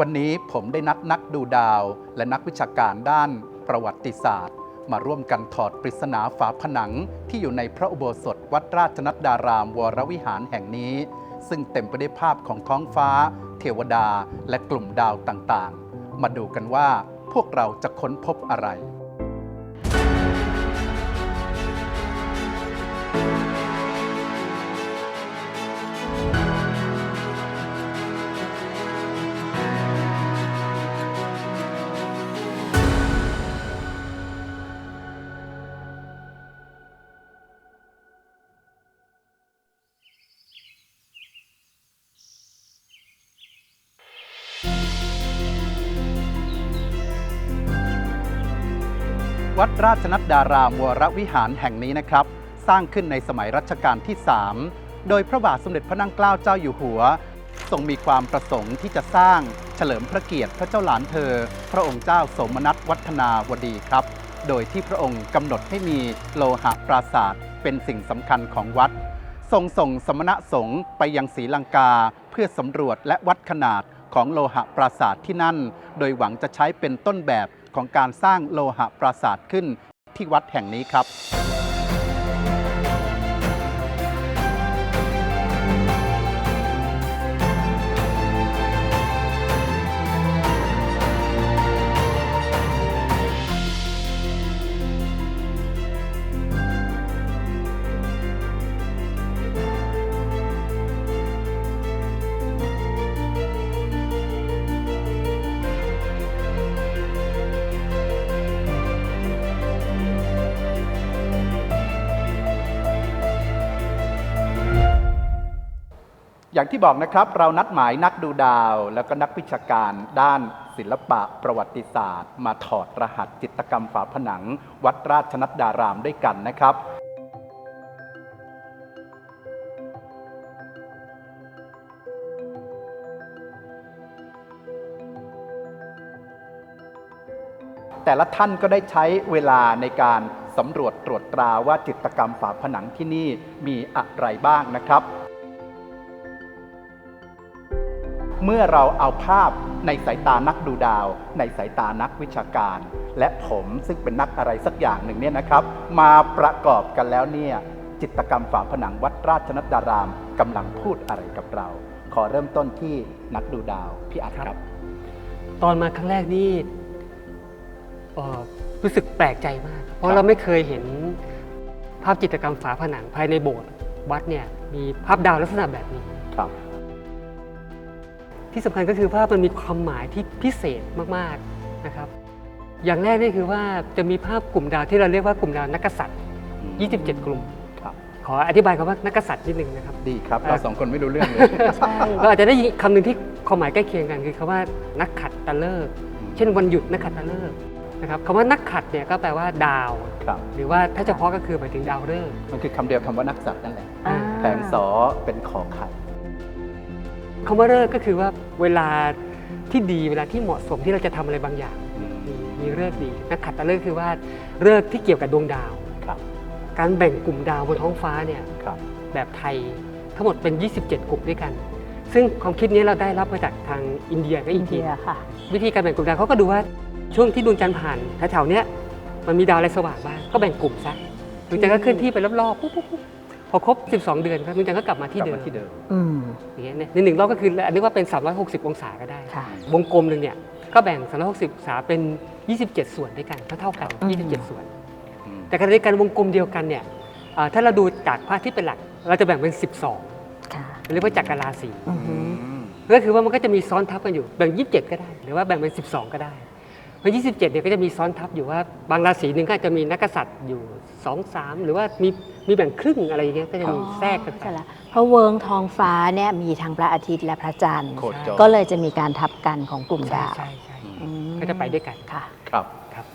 วันนี้ผมได้นัดนักดูดาว และนักวิชาการด้านประวัติศาสตร์ มาร่วมกันถอดปริศนาฝาผนังที่อยู่ในพระอุโบสถวัดราชนัดดารามวรวิหารแห่งนี้ ซึ่งเต็มไปด้วยภาพของท้องฟ้า เทวดา และกลุ่มดาวต่างๆ มาดูกันว่าพวกเราจะค้นพบอะไร วัดราชนัดดารามวรวิหารแห่งนี้นะครับ สร้างขึ้นในสมัยรัชกาลที่ 3 โดยพระบาทสมเด็จพระนั่งเกล้าเจ้าอยู่หัว ทรงมีความประสงค์ที่จะสร้างเฉลิมพระเกียรติพระเจ้าหลานเธอ พระองค์เจ้าสมนัตวัฒนาวดีครับ โดยที่พระองค์กำหนดให้มีโลหะปราศาสตร์เป็นสิ่งสำคัญของวัด ทรงส่งสมณะสงฆ์ไปยังศรีลังกา เพื่อสำรวจและวัดขนาดของโลหะปราศาสตร์ที่นั่น โดยหวังจะใช้เป็นต้นแบบ ของการสร้างโลหะปราสาทขึ้นที่วัดแห่งนี้ครับ อย่างที่บอกนะครับ เรานัดหมายนักดูดาว แล้วก็นักวิชาการด้านศิลปะประวัติศาสตร์ มาถอดรหัสจิตกรรมฝาผนัง วัดราชนัดดารามด้วยกันนะครับแต่ละท่านก็ได้ใช้เวลาในการสำรวจตรวจตราว่าจิตกรรมฝาผนังที่นี่มีอะไรบ้างนะครับ เมื่อเราเอาภาพในสายตานักดูดาว ในสายตานักวิชาการ และผมซึ่งเป็นนักอะไรสักอย่างหนึ่งเนี่ยนะครับ มาประกอบกันแล้วเนี่ยจิตรกรรมฝาผนังวัดราชนัดดารามกำลังพูดอะไรกับเรา ขอเริ่มต้นที่นักดูดาวพี่อัดครับ ตอนมาครั้งแรกนี่เอ่อรู้สึกแปลกใจมาก เพครัราะบเราไม่เคยเห็นภาพจิตรกรรมฝาผนังภายในโบสถ์วัดเนี่ยมีภาพดาวลักษณะแบบนี้ครับ ที่สำคัญก็คือว่ามันมีความหมายที่พิเศษมากๆนะครับอย่างแรกนี่คือว่าจะมีภาพกลุ่มดาวที่เราเรียกว่ากลุ่มดาวนักกษัตริย์ 27 กลุ่มครับขออธิบายคำว่านักกษัตริย์นิดนึงนะครับดีครับเราสองคนไม่รู้เรื่องเลยใช่เราอาจจะได้ยินคำหนึ่งที่ความหมายใกล้เคียงกันคือคำว่านักขัดตะเลิกษ์เช่นวันหยุดนักขัดตะเลิกษ์นะครับคำว่านักขัดเนี่ยก็แปลว่าดาวครับหรือว่าถ้าเฉพาะก็คือหมายถึงดาวฤกษ์มันคือคำเดียวคำว่านักสัตว์นั่นแหละอ่าแผงสอเป็นขอไข่ คำว่าฤกษ์ก็คือว่าเวลาที่ดีเวลาที่เหมาะสมที่เราจะทำอะไรบางอย่าง มีมีฤกษ์ดีนักขัดตะเลิกษ์คือว่าฤกษ์ที่เกี่ยวกับดวงดาวครับการแบ่งกลุ่มดาวบนท้องฟ้าเนี่ยครับแบบไทยทั้งหมดเป็น 27 กลุ่มด้วยกัน ซึ่งความคิดนี้เราได้รับมาจากทางอินเดียก็อิอีนกทีเดียค่ะวิธีการแบ่งกลุ่มดาวเขาก็ดูว่าช่วงที่ดวงจันทร์ผ่านแถวๆเนี้ยมันมีดาวอะไรสว่างบ้างก็แบ่งกลุ่มซะดวงจันทร์ก็เคลื่อนที่ไปรอบๆปุ๊บปุ๊บปุ๊บ พอครบ 12 เดือนครับดวงจันทร์ก็กลับมาที่กลับเดิมมาที่เดิมอืมอย่างเงี้ยในหนึ่งรอบก็คืออันนี้ว่าเป็น 360 องศาก็ได้ ค่ะ วงกลมหนึ่งเนี่ยก็แบ่ง 360องศาเป็น 27 ส่วนด้วยกันเท่าๆกัน อืม 27 ส่วน อืมแต่ขณะเดียวกันวงกลมเดียวกันเนี่ยเอ่อถ้าเราดูจากพระอาทิตย์เป็นหลัก เราจะแบ่งเป็น 12ค่ะ เรียกว่าจักรราศี อือหือก็คือว่ามันก็จะมีซ้อนทับกันอยู่แบ่ง 27 ก็ได้ หรือว่าแบ่งเป็น 12 ก็ได้เพราะ27เนี่ยก็จะมีซ้อนทับอยู่ว่าบางราศีหนึ่งก็อาจจะมีนักกษัตริย์อยู่ 2 3 หรือว่ามี มีแบ่งครึ่งอะไรอย่างเงี้ยก็จะมีแทรกกันไป ใช่ละเพราะเวิงทองฟ้าเนี่ยมีทั้งพระอาทิตย์และพระจันทร์ โคจรก็เลยจะมีการทับกันของกลุ่มใช่ดาวใช่ใช่อืมก็จะไปด้วยกัน ค่ะ ครับครับ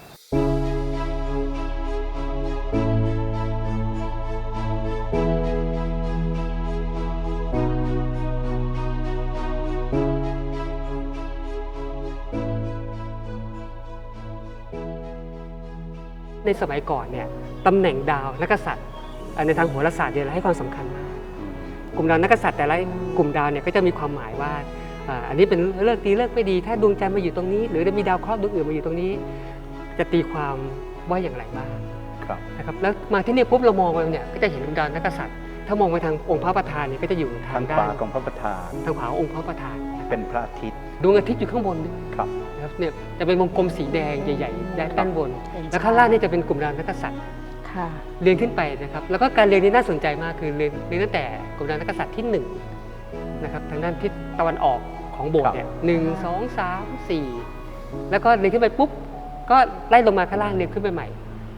ในสมัยก่อนเนี่ยตำแหน่งดาวนักกษัตริย์เอ่อ ในทางโหราศาสตร์เนี่ยเราให้ความสำคัญมากกลุ่มดาวนักกษัตริย์แต่ละกลุ่มดาวเนี่ยก็จะมีความหมายว่าอ่าอันนี้เป็นเลิกดีเลิกไม่ดี ถ้าดวงจันทร์มาอยู่ตรงนี้ หรือจะมีดาวเคราะห์ดวงอื่นมาอยู่ตรงนี้ จะตีความว่าอย่างไรบ้างครับนะครับแล้วมาที่นี่ปุ๊บเรามองไปเนี่ยก็จะเห็นดวงดาวนักกษัตริย์ถ้ามองไปทางองค์พระประธานเนี่ยก็จะอยู่ทาทางงด้าขวานของพระประธานทางขวาขององค์พระประธานนะครับเป็นพระอาทิตย์ดวงอาทิตย์อยู่ข้างบนด้วยครับนะครับเนี่ยจะเป็นวงกลมสีแดงใหญ่ๆด้านบนเป็นแล้วข้างล่างนี่จะเป็นกลุ่มดาวนักกษัตริย์ ค่ะ เรียงขึ้นไปนะครับ แล้วก็การเรียงนี้น่าสนใจมากคือเรียงเรียงตั้งแต่กรมดาวนักกษัตริย์ที่หนึ่งนะครับทางด้านทิศตะวันออกของโบสถ์เนี่ยหนึ่งสองสามสี่แล้วก็เรียงขึ้นไปปุ๊บก็ไล่ลงมาข้างล่างเรียงขึ้นไปใหม่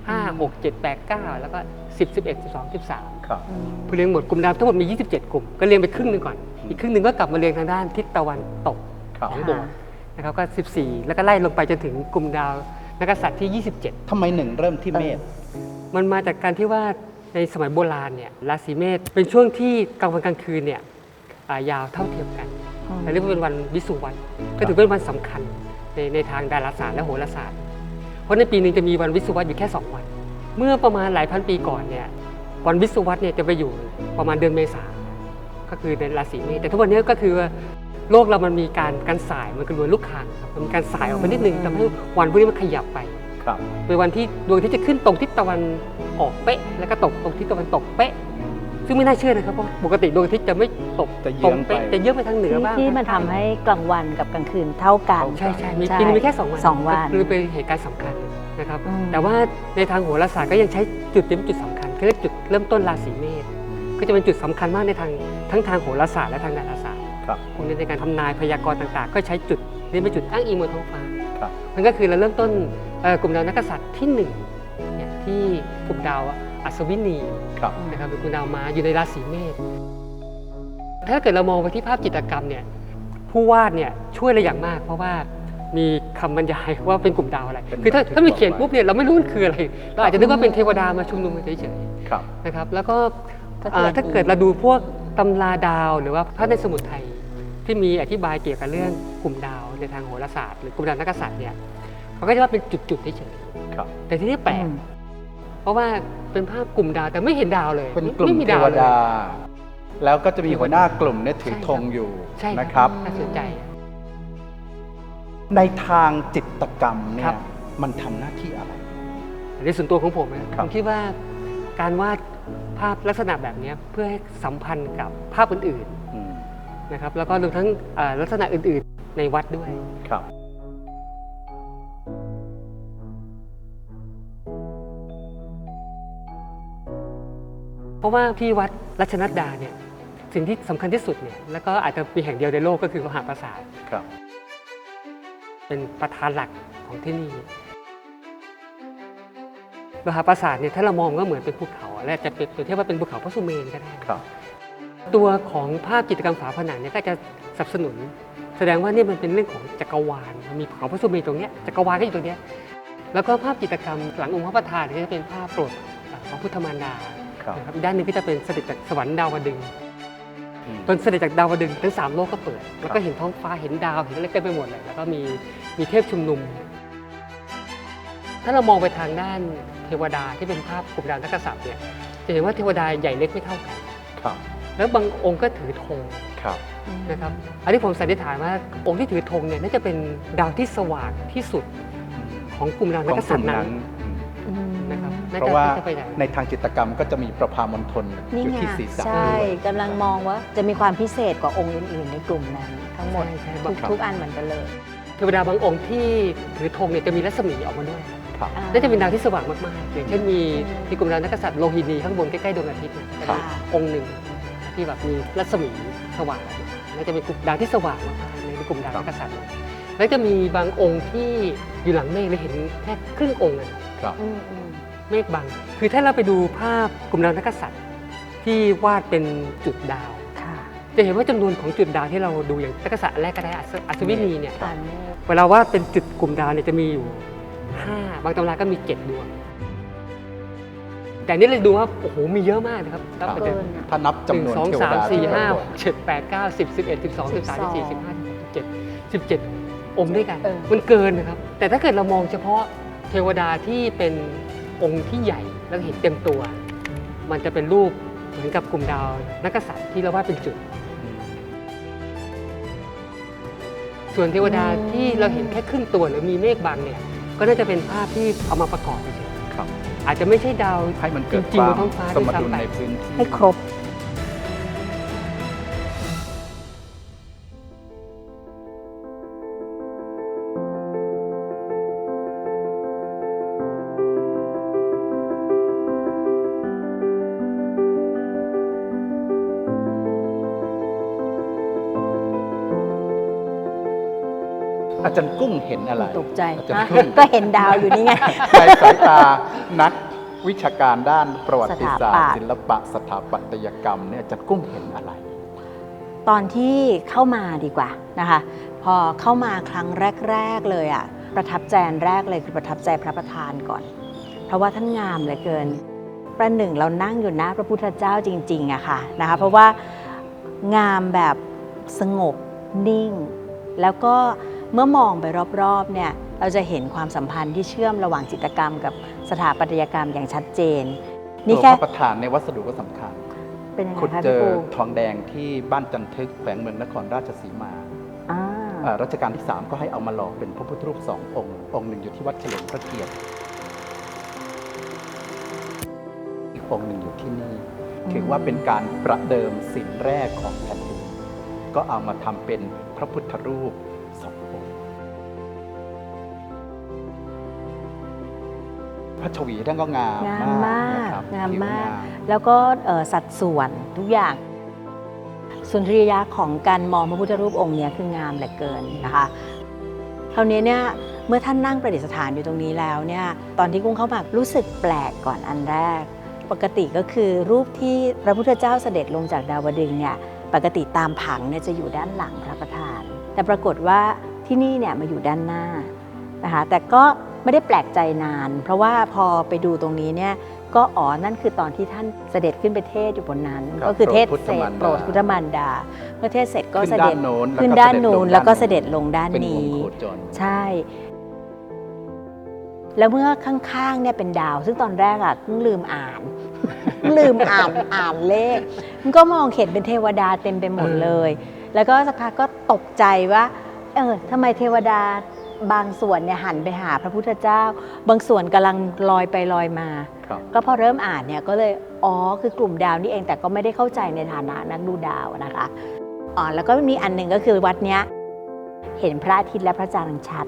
ห้าหกเจ็ดแปดเก้าแล้วก็สิบสิบเอ็ดสิบสองสิบสามครับพอเรียงหมดกลุ่มดาวทั้งหมดมี27กลุ่มก็เรียงไปครึ่งหนึ่งก่อนอืมอีกครึ่งหนึ่งก็กลับมาเรียงทางด้านทิศตะวันตกครับของโบสถ์นะครับก็ 14 แล้วก็ไล่ลงไปจนถึงกลุ่มดาวนักกษัตริย์ที่ 27ทำไมหนึ่งเริ่มที่เมษ มันมาจากการที่ว่าในสมัยโบราณเนี่ยราศีเมษเป็นช่วงที่กลางวันกลางคืนเนี่ยอ่ายาวเท่าเทียมกันอืมและเรียกว่าเป็นวันวิสุวัตก็ถือเป็นวันสำคัญในในทางดาราศาสตร์และโหราศาสตร์ เพราะในปีหนึ่งจะมีวันวิสุวัตอยู่แค่ 2 วัน เมื่อประมาณหลายพันปีก่อนเนี่ยวันวิสุวัตเนี่ยจะไปอยู่ประมาณเดือนเมษาก็คือในราศีเมษแต่ทุกวันนี้ก็คือว่าโลกเรามันมีการการสายมันกระนวนลูกคางครับมันมีการสายออกไปนิดนึงทำให้วันพวกนี้มันขยับไป ครับเป็นวันที่ดวงอาที่จะขึ้นตรงทิศตะวันออกเป๊ะ แล้วก็ตกตรงทิศตะวันตกเป๊ะ ซึ่งไม่น่าเชื่อนะครับเพราะปกติดวงอาทิตย์จะไม่ตกจะเยื้ตรองงเป๊ะไป จะเยื้องไปทางเหนือที่บ้างที่มันทำให้กลางวันกับกลางคืนเท่ากัน ใช่ใช่มีใช่ปีนึงมีแค่สองวันสองวันคือเป็นเหตุการณ์สำคัญนะครับ อืม แต่ว่าในทางโหราศาสตร์ก็ยังใช้จุดนี้เป็นจุดสำคัญคือเรียกจุดเริ่มต้นราศีเมษก็จะเป็นจุดสำคัญมากในทางทั้งทางโหราศาสตร์และทางดาราศาสตร์ครับ พวกนี้ในการทำนายพยากรณ์ต่างๆ ก็ใช้จุดนี้เป็นจุดอ้างอิงบนท้องฟ้าครับ มันก็คือเราเริ่มต้นเอ่อกลุ่มดาวนักกษัตริย์ที่หนึ่งเนี่ยที่กลุ่มดาวอัศวินีครับนะครับเป็นกลุ่มดาวม้าอยู่ในราศีเมษถ้าเกิดเรามองไปที่ภาพจิตรกรรมเนี่ยผู้วาดเนี่ยช่วยเราอย่างมาก เพราะว่ามีคำบรรยายว่าเป็นกลุ่มดาวอะไรเป็นคือถ้าบันทึกถ้าไม่เขียนบอกไว้ปุ๊บเนี่ยเราไม่รู้มันคืออะไร เราอาจจะนึกว่าเป็นเทวดามาชุมนุมกันเฉยครับๆนะครับ แล้วก็ก็จะอ่าละเอียดถ้าเกิดเราดูพวกตำราดาวหรือว่าพระในสมุดไทย ที่มีอธิบายเกี่ยวกับเรื่องกลุ่มดาวในทางโหราศาสตร์หรือกลุ่มดาวนักกษัตริย์เนี่ยเขาก็จะว่าเป็นจุดๆเฉยครับ ๆแต่ที่นี่แปลกอืมเพราะว่าเป็นภาพกลุ่มดาวแต่ไม่เห็นดาวเลยเป็นกลุ่มไม่มีเทดาววเลย ดา แล้วก็จะมีหัวหน้ากลุ่มเนี่ยถือใช่ครับธงอยู่ใช่นะครับ น่าสนใจ ในทางจิตรกรรมเนี่ครัยบ มันทำหน้าที่อะไรในส่วนตัวของผมนะครัผบมคิดว่าการวาดภาพลักษณะแบบเนี้ยเพื่อให้สัมพันธ์กับภาพอื่นอืมๆ นะครับแล้วก็รวมทั้งอ่าลักษณะอื่นๆในวัดด้วยครับเพราะว่าที่วัดรัชนัดดาเนี่ยสิ่งที่สำคัญที่สุดเนี่ยแล้วก็อาจจะมีแห่งเดียวในโลกก็คือมหาปราสาทครับเป็นประธานหลักของที่นี่มหาปราสาทเนี่ยถ้าเรามองก็เหมือนเป็นภูเขาและจะเป็นตัวเทียบว่าเป็นภูเขาพระสุเมนก็ได้ครับ ตัวของภาพจิตรกรรมฝาผนังเนี่ยก็จะสนับสนุน แสดงว่านี่มันเป็นเรื่องของจักรวาลมันมีเขาพระสุเมนตรงเนี้ยจักรวาลก็อยู่ตรงเนี้ยแล้วก็ภาพจิตรกรรมหลังองค์พระประธานเนี่ยก็จะเป็นภาพโปรดพระพุทธมารดาครับนะครับอีกด้านหนึ่งก็จะเป็นเสด็จจากสวรรค์ดาวดึงส์อืมตอนเสด็จจากดาวดึงส์ทั้งสามโลกก็เปิด แล้วก็เห็นท้องฟ้าเห็นดาวเห็นอะไรเต็มไปหมดเลยแล้วก็มีมีเทพชุมนุม ถ้าเรามองไปทางด้านเทวดาที่เป็นภาพกลุ่มดาวนักกษัตริย์เนี่ยจะเห็นว่าเทวดาใหญ่เล็กไม่เท่ากันครับ แล้วบางองค์ก็ถือธงครับ นะครับ อันนี้ผมสันนิษฐานว่าองค์ที่ถือธงเนี่ยน่าจะเป็นดาวที่สว่างที่สุดของกลุ่มดาวขนัอกงกกษัตลุ่มริย์นั้นั้นนอืมอืมนะครับน่าเพจะราะว่าน่าจะไปอย่างนั้นในทางจิตรกรรมก็จะมีประพามณฑลนี่อยู่ไงที่ศีรษะใช่ด้วยกำลังมองว่าจะมีความพิเศษกว่าองค์อื่น ๆ ในกลุ่มนั้นทั้งหมดใช่ใช่ทุกครับทุกอันเหมือนกันเลยเทวดาบางองค์ที่ถือธงเนี่ยจะมีรัศมีออกมาด้วยครับอ่าน่าจะเป็นดาวที่สว่างมาก ๆ อย่างเช่นมีอืมที่กลุ่มดาวนักกษัตริย์โลหินีข้างบนใกล้ ๆ ดวงอาทิตย์เนี่ยจะค่ะเป็นองค์หนึ่ง ที่แบบมีรัศมีสว่างออกมาน่าจะเป็นกลุ่มดาวที่สว่างมากๆในกลุ่มดาวนักกษัตริย์เนี่ยแล้วจะมีบางองค์ที่อยู่หลังเมฆเลยเห็นแค่ครึ่งองค์อะครับอืมอืมเมฆบัง คือถ้าเราไปดูภาพกลุ่มดาวนักกษัตริย์ที่วาดเป็นจุดดาว ค่ะจะเห็นว่าจำนวนของจุดดาวที่เราดูอย่างนักกษัตริย์แรกก็ได้อัศอัศวินีเนี่ยผ่านเมฆเวลาวาดเป็นจุดกลุ่มดาวเนี่ยจะมีอยู่ห้าบางตำราก็มีเจ็ดดวง แต่อันนี่เราดูว่าโอ้โหมีเยอะมากนะครับนับไปเกิถึงนอะถ้านับหจำนึ่งนวนสองเทวสามดาสี่ที่ห้าเราหกเจ็ดแปดเก้าสิบสิบเอ็ดสิบสองสิบสามสิบสี่สิบห้าสิบเจ็ดสิบเจ็ดองค์ด้วยกัน เออ มันเกินนะครับ แต่ถ้าเกิดเรามองเฉพาะเทวดาที่เป็นองค์ที่ใหญ่แล้วเห็นเต็มตัว มันจะเป็นรูปเหมือนกับกลุ่มดาวนักกษัตริย์ที่เราวาดเป็นจุดอืมส่วนเทวดาอืมที่เราเห็นแค่ครึ่งตัวหรือมีเมฆบังเนี่ย ก็น่าจะเป็นภาพที่เอามาประกอบเฉยครับๆ อาจจะไม่ใช่ดาวให้มันเกิดจริคงๆวาบมนท้องฟ้าสด้วยมดุลซ้ำไปในพื้นที่ให้ครบ จารย์กุ้งเห็นอะไรตกใจอาจารฮะย์กุ้งก็เห็นดาวอยู่นี่ไงในสายตานักวิชาการด้านประวัติศาสตสถาปัร์ตย์ศิลปะสถาปัตยกรรมเนี่ยอาจารย์กุ้งเห็นอะไร ตอนที่เข้ามาดีกว่านะคะพอเข้ามาครั้งแรก ๆเลยอะ่ะประทับใจอันแรกเลยคือประทับใจพระประธานก่อน เพราะว่าท่านงามเหลือเกิน ประหนึ่งเรานั่งอยู่หน้าพระพุทธเจ้าจริงๆอะค่ะนะคะเพราะว่างามแบบสงบนิ่ง แล้วก็ เมื่อมองไปรอบๆเนี่ยเราจะเห็นความสัมพันธ์ที่เชื่อมระหว่างจิตรกรรมกับสถาปัตยกรรมอย่างชัดเจน นี่ตัวแค่พระประธานในวัสดุก็สำคัญ เป็นยังไงขุดคะเจพี่อปูทองแดงที่บ้านจันทึกแขวงเมืองนครราชสีมาอ่าอ่ารัชกาลที่ 3 ก็ให้เอามาหล่อเป็นพระพุทธรูปสององค์ องค์หนึ่งอยู่ที่วัดเฉลิมพระเกียรติอีกองค์หนึ่งอยู่ที่นี่ ถือว่าเป็นการประเดิมศิลป์แรกของแผ่นดินก็เอามาทำเป็นพระพุทธรูป พระชวีท่านก็งามงามมากนะครับงามผิวมาก แล้วก็เอ่อสัดส่วนทุกอย่าง สุนทรียะของการมองพระพุทธรูปองค์เนี้ยคืองามเหลือเกินนะคะคราวนี้เนี่ยเมื่อท่านนั่งประดิษฐานอยู่ตรงนี้แล้วเนี่ยตอนที่กุ้งเข้ามารู้สึกแปลกก่อนอันแรก ปกติก็คือรูปที่พระพุทธเจ้าเสด็จลงจากดาวดึงส์เนี่ยปกติตามผังเนี่ยจะอยู่ด้านหลังพระประธาน แต่ปรากฏว่าที่นี่เนี่ยมาอยู่ด้านหน้านะคะแต่ก็ ไม่ได้แปลกใจนาน เพราะว่าพอไปดูตรงนี้เนี่ยก็อ๋อนั่นคือตอนที่ท่านเสด็จขึ้นไปเทศน์อยู่บนนั้นครับก็คือเทศโปรดพุทธเสร็จมารดาโปรดพุทธมารดาเมื่อเทศเสร็จก็ขึ้นเสด็จด้านโน้นขึ้นแล้วก็ด้านนู้นเสด็จลงแล้วก็ด้านเสด็จลงด้านเป็นวงนี้โคจรใช่ แล้วเมื่อข้างๆเนี่ยเป็นดาว ซึ่งตอนแรกอะเพิ่งลืมอ่านเพิ่งลืมอ่านอ่านเลข มันก็มองเห็นเป็นเทวดาเต็มไปหมดเลย แล้วก็สักพักก็ตกใจว่าเออทำไมเทวดา บางส่วนเนี่ยหันไปหาพระพุทธเจ้า บางส่วนกำลังลอยไปลอยมาครับก็พอเริ่มอ่านเนี่ยก็เลยอ๋อคือกลุ่มดาวนี่เองแต่ก็ไม่ได้เข้าใจในฐานะนักดูดาวนะคะอ๋อแล้วก็มีอันหนึ่งก็คือวัดเนี้ยเห็นพระอาทิตย์และพระจันทร์ชัด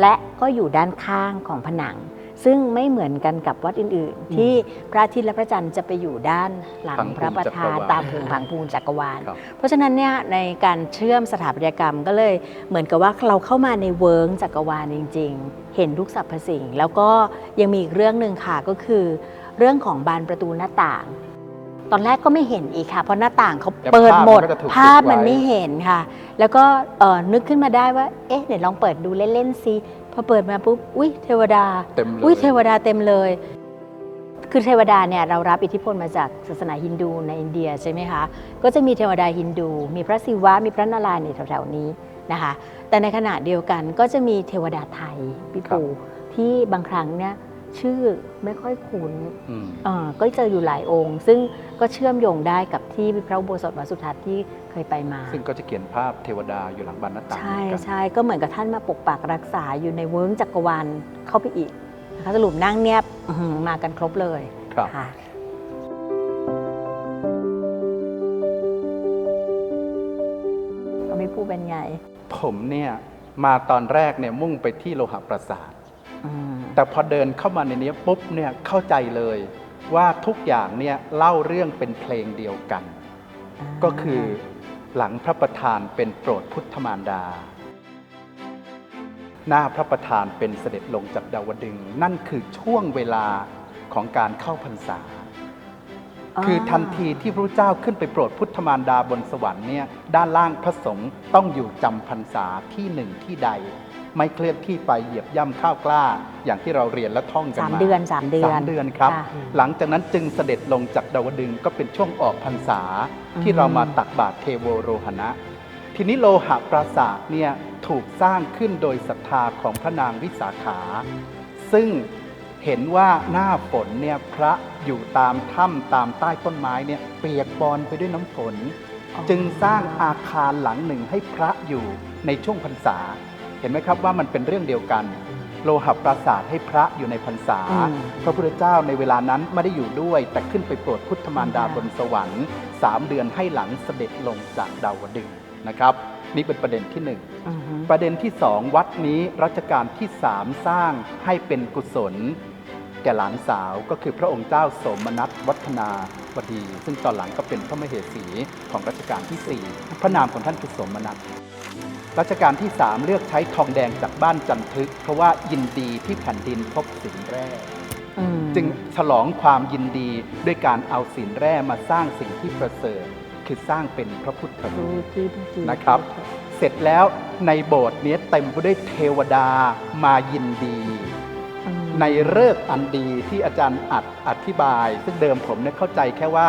และก็อยู่ด้านข้างของผนัง ซึ่งไม่เหมือนกันกับวัดอื่นๆ ที่พระอาทิตย์และพระจันทร์จะไปอยู่ด้านหลังผังพระประธานจักรวาลตามภูมิผังภูมิจักรวาลครับเพราะฉะนั้นเนี่ยในการเชื่อมสถาปัตยกรรมก็เลยเหมือนกับว่าเราเข้ามาในเวิร์งจักรวาลจริง ๆ เห็นทุกสรรพสิ่ง แล้วก็ยังมีอีกเรื่องหนึ่งค่ะก็คือ เรื่องของบานประตูหน้าต่าง ตอนแรกก็ไม่เห็นอีกค่ะ เพราะหน้าต่างเขาแต่เปิดหมดภาพมันก็จะถูกภาพมันปิดไว้ไม่เห็นค่ะ แล้วก็เอ่อนึกขึ้นมาได้ว่าเอ๊ะเดี๋ยวลองเปิดดูเล่นๆซิพ อเปิดมาปุ๊บอุ้ยเทวดาเต็มเลยอุ้ยเทวดาเต็มเลย คือเทวดาเนี่ยเรารับอิทธิพลมาจากศาสนาฮินดูในอินเดียใช่ไหมคะ ก็จะมีเทวดาฮินดู มีพระศิวะ มีพระนารายณ์ในแถวๆนี้นะคะ แต่ในขณะเดียวกันก็จะมีเทวดาไทยพี่ปูที่บางครั้งเนี่ยชื่อไม่ค่อยคุ้นอืมเอ่อก็เจออยู่หลายองค์ ซึ่งก็เชื่อมโยงได้กับที่พระอุโบสถวัดสุทัศน์ที่เค ยไปมา ซึ่งก็จะเขียนภาพเทวดาอยู่หลังบานหน้าต่างใช่เหมือนกันใช่ก็เหมือนกับท่านมาปกปักรักษาอยู่ในเวิร์งจักรวาลเข้าไปอีกนะคะสรุปนั่งเนียบอื้อหือมากันครบเลยครับ ค่ะ ก็ไม่พูดเป็นไงผมเนี่ยมาตอนแรกเนี่ยมุ่งไปที่โลหะประสาท อืมแต่พอเดินเข้ามาในนี้ปุ๊บเนี่ยเข้าใจเลยว่าทุกอย่างเนี่ยเล่าเรื่องเป็นเพลงเดียวกัน ก็คือ หลังพระประธานเป็นโปรดพุทธมารดา หน้าพระประธานเป็นเสด็จลงจากดาวดึงส์นั่นคือช่วงเวลาของการเข้าพรรษา คือทันทีที่พระเจ้าขึ้นไปโปรดพุทธมารดาบนสวรรค์เนี่ยด้านล่างพระสงฆ์ต้องอยู่จำพรรษาที่หนึ่งที่ใด ไม่เคลื่อนที่ไปเหยียบย่ำข้าวกล้า อย่างที่เราเรียนและท่องกันสามมาเดือนสามเดือน สามเดือนครับ ค่ะหลังจากนั้นจึงเสด็จลงจากดาวดึงส์ก็เป็นช่วงออกพรรษาอืมที่เรามาตักบาตรเทโวโรหณะ ทีนี้โลหะปราสาทเนี่ยถูกสร้างขึ้นโดยศรัทธาของพระนางวิสาขา ซึ่งเห็นว่าหน้าฝนเนี่ยพระอยู่ตามถ้ำตามใต้ต้นไม้เนี่ยเปียกปอนไปด้วยน้ำฝน อ๋อ จึงสร้างอาคารหลังหนึ่งให้พระอยู่ในช่วงพรรษา เห็นไหมครับว่ามันเป็นเรื่องเดียวกัน โลหะปราสาทให้พระอยู่ในพรรษาอืมพระพุทธเจ้าในเวลานั้นไม่ได้อยู่ด้วย แต่ขึ้นไปโปรดพุทธมารดาค่ะบนสวรรค์สามเดือนให้หลังเสด็จลงจากดาวดึงส์นะครับ นี่เป็นประเด็นที่หนึ่งอือฮึประเด็นที่สองวัดนี้รัชกาลที่สามสร้างให้เป็นกุศลแก่หลานสาวก็คือพระองค์เจ้าโสมนัสวัฒนาวดี ซึ่งตอนหลังก็เป็นพระมเหสีของรัชกาลที่ 4 พระนามของท่านคือโสมนัส รัชกาลที่ 3 เลือกใช้ทองแดงจากบ้านจันทึก เพราะว่ายินดีที่แผ่นดินพบสินแร่อืมจึงฉลองความยินดีด้วยการเอาสินแร่มาสร้างสิ่งที่ประเสริฐ คือสร้างเป็นพระพุทธรูรู้ปที่ทุกทีนะครับ เสร็จแล้วในโบสถ์เนี้ยเต็มไปด้วยเทวดามายินดีอืมในเลิกษ์อันดีที่อาจารย์อัดอธิบาย ซึ่งเดิมผมเนี่ยเข้าใจแค่ว่า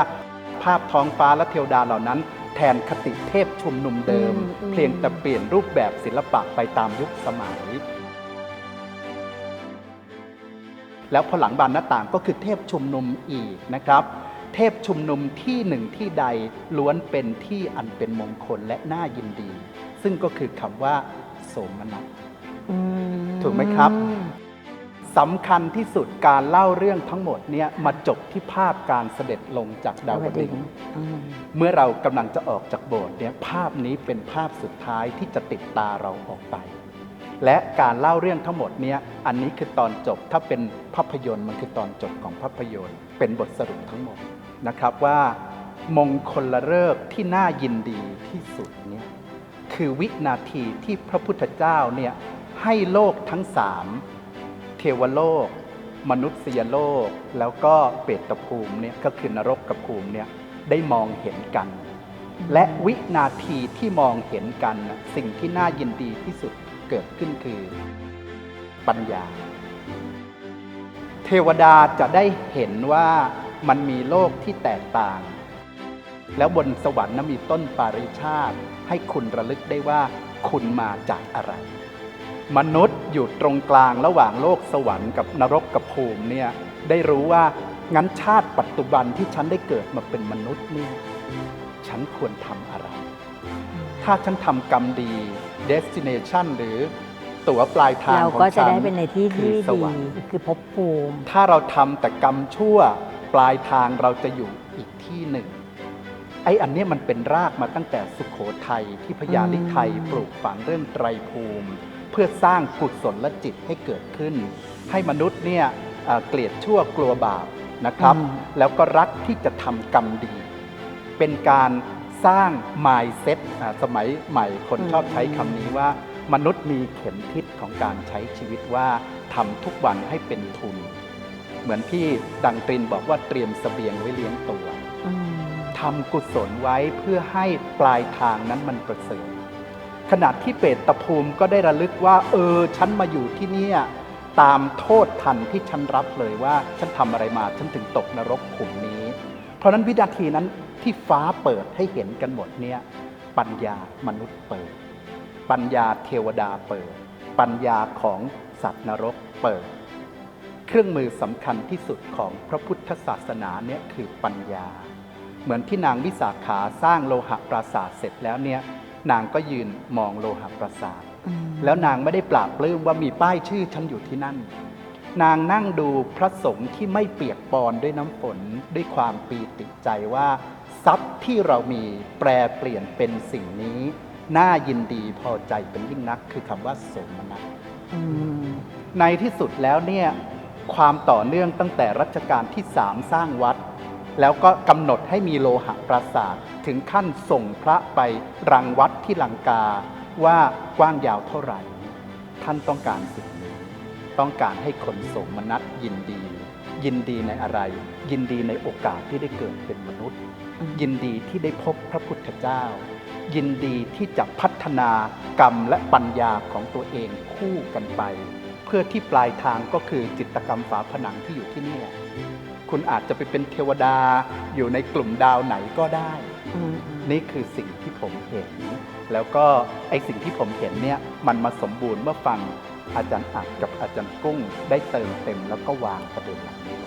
ภาพท้องฟ้าและเทวดาเหล่านั้นแทนคติเทพชุมนุมเดิม เพียงแต่เปลี่ยนรูปแบบศิลปะไปตามยุคสมัย แล้วพอหลังบานหน้าต่างก็คือเทพชุมนุมอีกนะครับ เทพชุมนุมที่หนึ่งที่ใดล้วนเป็นที่อันเป็นมงคลและน่ายินดี ซึ่งก็คือคำว่า โสมนัสอืมถูกไหมครับ สำคัญที่สุดการเล่าเรื่องทั้งหมดเนี่ยมาจบที่ภาพการเสด็จลงจากดาวดึงส์อืมเมื่อเรากำลังจะออกจากโบสถ์เนี่ยภาพนี้เป็นภาพสุดท้ายที่จะติดตาเราออกไป และการเล่าเรื่องทั้งหมดเนี่ยอันนี้คือตอนจบถ้าเป็นภาพยนตร์มันคือตอนจบของภาพยนตร์ เป็นบทสรุปทั้งหมดนะครับว่ามงคลฤกษ์ที่น่ายินดีที่สุดเนี่ยคือวินาทีที่พระพุทธเจ้าเนี่ยให้โลกทั้งสาม เทวโลก มนุษยโลก แล้วก็เปรตภูมิเนี่ยก็คือนรกกับภูมิเนี่ยได้มองเห็นกัน และวินาทีที่มองเห็นกัน สิ่งที่น่ายินดีที่สุดเกิดขึ้นคือปัญญา เทวดาจะได้เห็นว่ามันมีโลกที่แตกต่าง แล้วบนสวรรค์นั้นมีต้นปาริชาติ ให้คุณระลึกได้ว่าคุณมาจากอะไร มนุษย์อยู่ตรงกลางระหว่างโลกสวรรค์กับนรกกับภูมิเนี่ยได้รู้ว่างั้นชาติปัจจุบันที่ฉันได้เกิดมาเป็นมนุษย์เนี่ยฉันควรทำอะไร ถ้าฉันทำกรรมดี destination หรือตั๋วปลายทางเราของก็จะฉันได้เป็นในที่คืที่อสดีวรรค์คือภพภูมิ ถ้าเราทำแต่กรรมชั่วปลายทางเราจะอยู่อีกที่หนึ่งไอ้อันเนี้ยมันเป็นรากมาตั้งแต่สุขโขทัยที่พญาลิไทยอืมปลูกฝังเรื่องไตรภูมิเพื่อสร้างกุศลจิตให้เกิดขึ้น ให้มนุษย์เนี่ยเอ่อเกลียดชั่วกลัวบาปนะครับ แล้วก็รักที่จะทำกรรมดี เป็นการสร้าง mindset อ่าสมัยใหม่คนชอบใช้คำนี้ว่า มนุษย์มีเข็มทิศของการใช้ชีวิตว่าทำทุกวันให้เป็นทุน เหมือนที่ดังตรินบอกว่าเตรียมเสบียงไว้เลี้ยงตัวอืมทำกุศลไว้เพื่อให้ปลายทางนั้นมันประเสริฐ ขณะที่เปรตภูมิก็ได้ระลึกว่า เออ ฉันมาอยู่ที่นี่ตามโทษทันที่ฉันรับเลยว่า ฉันทำอะไรมา ฉันถึงตกนรกขุมนี้ เพราะฉะนั้นวินาทีนั้นที่ฟ้าเปิดให้เห็นกันหมดเนี่ยปัญญามนุษย์เปิด ปัญญาเทวดาเปิด ปัญญาของสัตว์นรกเปิด เครื่องมือสำคัญที่สุดของพระพุทธศาสนาเนี่ยคือปัญญา เหมือนที่นางวิสาขาสร้างโลหะปราสาทเสร็จแล้วเนี่ย นางก็ยืนมองโลหะปราสาทอืมแล้วนางไม่ได้ปราบปลื้มว่ามีป้ายชื่อฉันอยู่ที่นั่น นางนั่งดูพระสงฆ์ที่ไม่เปียกปอนด้วยน้ำฝนด้วยความปีติใจว่า ทรัพย์ที่เรามีแปรเปลี่ยนเป็นสิ่งนี้ น่ายินดีพอใจเป็นยิ่งนัก คือคำว่าสมนัตอืมในที่สุดแล้วเนี่ยความต่อเนื่องตั้งแต่รัชกาลที่สามสร้างวัด แล้วก็กำหนดให้มีโลหะปราสาทถึงขั้นส่งพระไปรังวัดที่ลังกาว่ากว้างยาวเท่าไหร่ ท่านต้องการสิ่งนี้ ต้องการให้คนสมนัตยินดี ยินดีในอะไร ยินดีในโอกาสที่ได้เกิดเป็นมนุษย์ ยินดีที่ได้พบพระพุทธเจ้า ยินดีที่จะพัฒนากรรมและปัญญาของตัวเองคู่กันไป เพื่อที่ปลายทางก็คือจิตกรรมฝาผนังที่อยู่ที่นี่ย คุณอาจจะไปเป็นเทวดาอยู่ในกลุ่มดาวไหนก็ได้ นี่คือสิ่งที่ผมเห็น แล้วก็ไอสิ่งที่ผมเห็นเนี่ยมันมาสมบูรณ์เมื่อฟังอาจารย์อัดกับอาจารย์กุ้งได้เติมเต็มแล้วก็วางประเด็นหลังนี้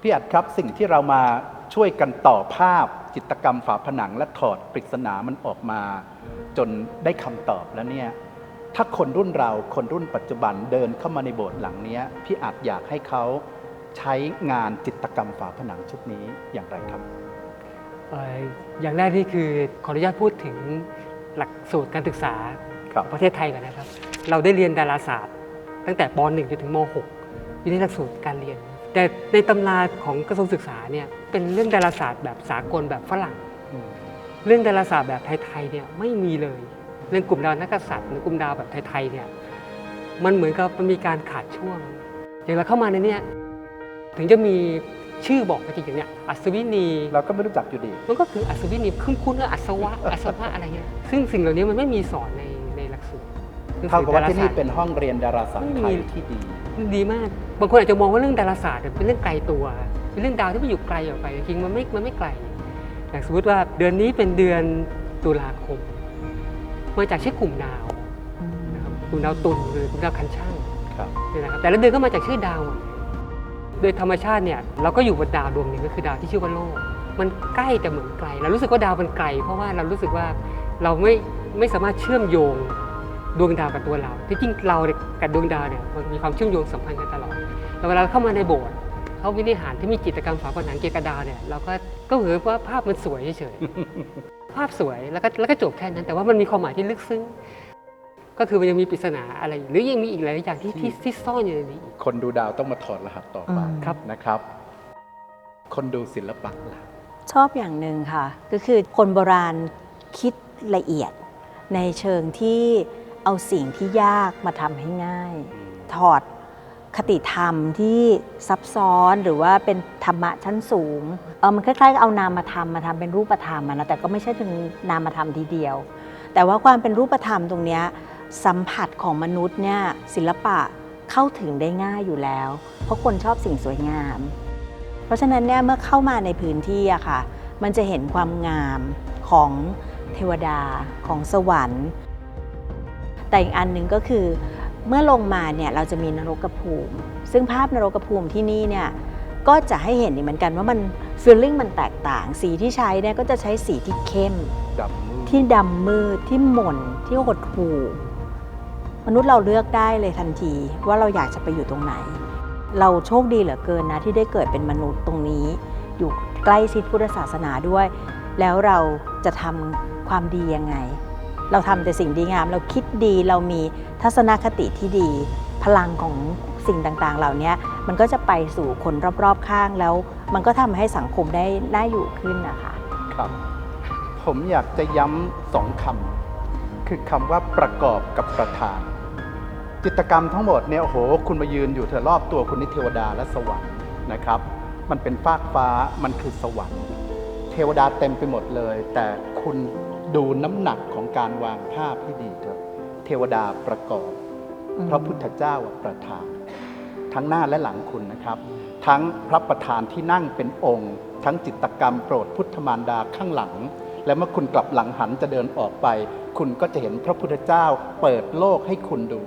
พี่อัดครับสิ่งที่เรามาช่วยกันต่อภาพจิตรกรรมฝาผนังและถอดปริศนามันออกมา จนได้คำตอบแล้วเนี่ยถ้าคนรุ่นเราคนรุ่นปัจจุบันเดินเข้ามาในโบสถ์หลังเนี้ยพี่อัดอยากให้เขาใช้งานจิตรกรรมฝาผนังชุดนี้อย่างไรครับเอ่ออย่างแรกนี่คือขออนุญาตพูดถึงหลักสูตรการศึกษาครับของประเทศไทยก่อนนะครับ เราได้เรียนดาราศาสตร์ ตั้งแต่ป .1 จนถึงม .6 อยู่ในหลักสูตรการเรียน แต่ในตำราของกระทรวงศึกษาเนี่ยเป็นเรื่องดาราศาสตร์แบบสากลแบบฝรั่ง เรื่องดาราศาสตร์แบบไทยๆเนี่ยไม่มีเลย เรื่องกลุ่มดาวนักกษัตริย์หรือกลุ่มดาวแบบไทยๆเนี่ยมันเหมือนกับมันมีการขาดช่วง อย่างเราเข้ามาในเนี่ยถึงจะมีชื่อบอกก็จริงอย่างเนี้ยอัศวินีเราก็ไม่รู้จักอยู่ดี มันก็คืออัศวินีคุ้นคุ้นๆว่าอัศวะอัศวะอะไรเงี้ยซึ่งสิ่งเหล่านี้มันไม่มีสอนในในหลักสูตรหนังเท่าสือกับว่าที่นี่ดรศสตร์เป็นห้องเรียนดาราศาสตร์ไทยที่ดี ดีมาก บางคนอาจจะมองว่าเรื่องดาราศาสตร์เนี่ยเป็นเรื่องไกลตัว เป็นเรื่องดาวที่มันอยู่ไกลออกไปจริงๆมันไม่ มันไม่ไกลอย่างสมมติว่าเดือนนี้เป็นเดือนตุลาคม มาจากชื่อกลุ่มดาวนะครับกลุ่มดาวตุลหรือกลุ่มดาวคันช่างครับเนี่ยนะครับแต่ละเดือนก็มาจากชื่อดาวหมดเลยโดยธรรมชาติเนี่ยเราก็อยู่บนดาวดวงหนึ่งก็คือดาวที่ชื่อว่าโลก มันใกล้แต่เหมือนไกลเรารู้สึกว่าดาวมันไกล เพราะว่าเรารู้สึกว่าเราไม่ไม่สามารถเชื่อมโยง ดวงดาวกับตัวเรา ที่จริงเราเนี่ยกับดวงดาวเนี่ยมันมีความเชื่อมโยงสัมพันธ์กันตลอดแต่เวลาเราเข้ามาในโบสถ์เขาวินิหารที่มีจิตรกรรมฝาผนังเกี่ยวกับดาวเนี่ยเราก็ก็เหมือนว่าภาพมันสวยเฉยๆภาพสวยแล้วก็แล้วก็จบแค่นั้น แต่ว่ามันมีความหมายที่ลึกซึ้งก็คือมันยังมีปริศนาอะไร หรือยังมีอีกหลายอย่างที่ที่ที่ซ่อนอยู่ในนี้อีกคนดูดาวต้องมาถอดรหัสต่อไปอืมครับนะครับ คนดูศิลปะล่ะชอบอย่างหนึ่งค่ะ ก็คือคนโบราณคิดละเอียดในเชิงที่ เอาสิ่งที่ยากมาทำให้ง่าย ถอดคติธรรมที่ซับซ้อนหรือว่าเป็นธรรมะชั้นสูงเออมันคล้ายๆกับเอานามธรรมมาทำเป็นรูปธรรมอะนะแต่ก็ไม่ใช่ถึงนามธรรมทีเดียว แต่ว่าความเป็นรูปธรรมตรงเนี้ยสัมผัสของมนุษย์เนี่ยศิลปะเข้าถึงได้ง่ายอยู่แล้ว เพราะคนชอบสิ่งสวยงาม เพราะฉะนั้นเนี่ยเมื่อเข้ามาในพื้นที่อะค่ะ มันจะเห็นความงามของเทวดาของสวรรค์ แต่อีกอันหนึ่งก็คือเมื่อลงมาเนี่ยเราจะมีนรกภูมิ ซึ่งภาพนรกภูมิที่นี่เนี่ยก็จะให้เห็นอีกเหมือนกันว่ามันฟีลลิ่งมันแตกต่าง สีที่ใช้เนี่ยก็จะใช้สีที่เข้ม ดำมืดที่ดำมืดที่หม่นที่หดหู่มนุษย์เราเลือกได้เลยทันทีว่าเราอยากจะไปอยู่ตรงไหน เราโชคดีเหลือเกินนะที่ได้เกิดเป็นมนุษย์ตรงนี้ อยู่ใกล้ชิดพุทธศาสนาด้วย แล้วเราจะทำความดียังไง เราทำแต่สิ่งดีงาม เราคิดดีเรามีทัศนคติที่ดี พลังของสิ่งต่างๆ เหล่านี้มันก็จะไปสู่คนรอบๆข้างแล้ว มันก็ทำให้สังคมได้น่าอยู่ขึ้นนะคะครับ ผมอยากจะย้ำสองคำคือคำว่าประกอบกับประธาน จิตกรรมทั้งหมดเนี่ยโอ้โห คุณมายืนอยู่เธอรอบตัวคุณนี่เทวดาและสวรรค์นะครับ มันเป็นฟากฟ้ามันคือสวรรค์ เทวดาเต็มไปหมดเลย แต่คุณ ดูน้ำหนักของการวางภาพให้ดีเถอะเทวดาประกอบอืมพระพุทธเจ้าประธาน ทั้งหน้าและหลังคุณนะครับ ทั้งพระประธานที่นั่งเป็นองค์ ทั้งจิตรกรรมโปรดพุทธมารดาข้างหลัง และเมื่อคุณกลับหลังหันจะเดินออกไป คุณก็จะเห็นพระพุทธเจ้าเปิดโลกให้คุณดู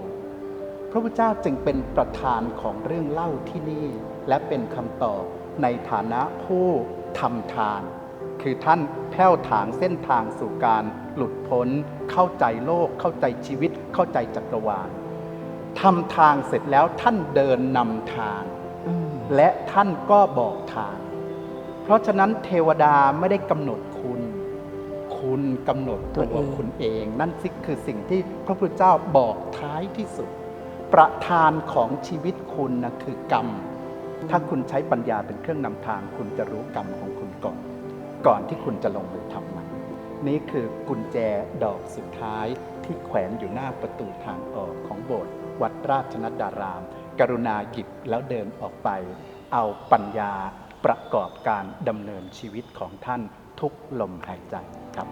พระพุทธเจ้าจึงเป็นประธานของเรื่องเล่าที่นี่ และเป็นคำตอบในฐานะผู้ทำทาน คือท่านแผ้วถางเส้นทางสู่การหลุดพ้น เข้าใจโลก เข้าใจชีวิต เข้าใจจักรวาลทำทางเสร็จแล้วท่านเดินนำทางอืมและท่านก็บอกทาง เพราะฉะนั้นเทวดาไม่ได้กำหนดคุณ คุณกำหนดตัตัววเองคุณเอง นั่นสิคือสิ่งที่พระพุทธเจ้าบอกท้ายที่สุด ประธานของชีวิตคุณนะคือกรรม ถ้าคุณใช้ปัญญาเป็นเครื่องนำทาง คุณจะรู้กรรมของคุณก่อน ก่อนที่คุณจะลงมือทำมัน นี่คือกุญแจดอกสุดท้ายที่แขวนอยู่หน้าประตูทางออกของโบสถ์วัดราชนัดดาราม กรุณาหยิบแล้วเดินออกไป เอาปัญญาประกอบการดำเนินชีวิตของท่านทุกลมหายใจครับ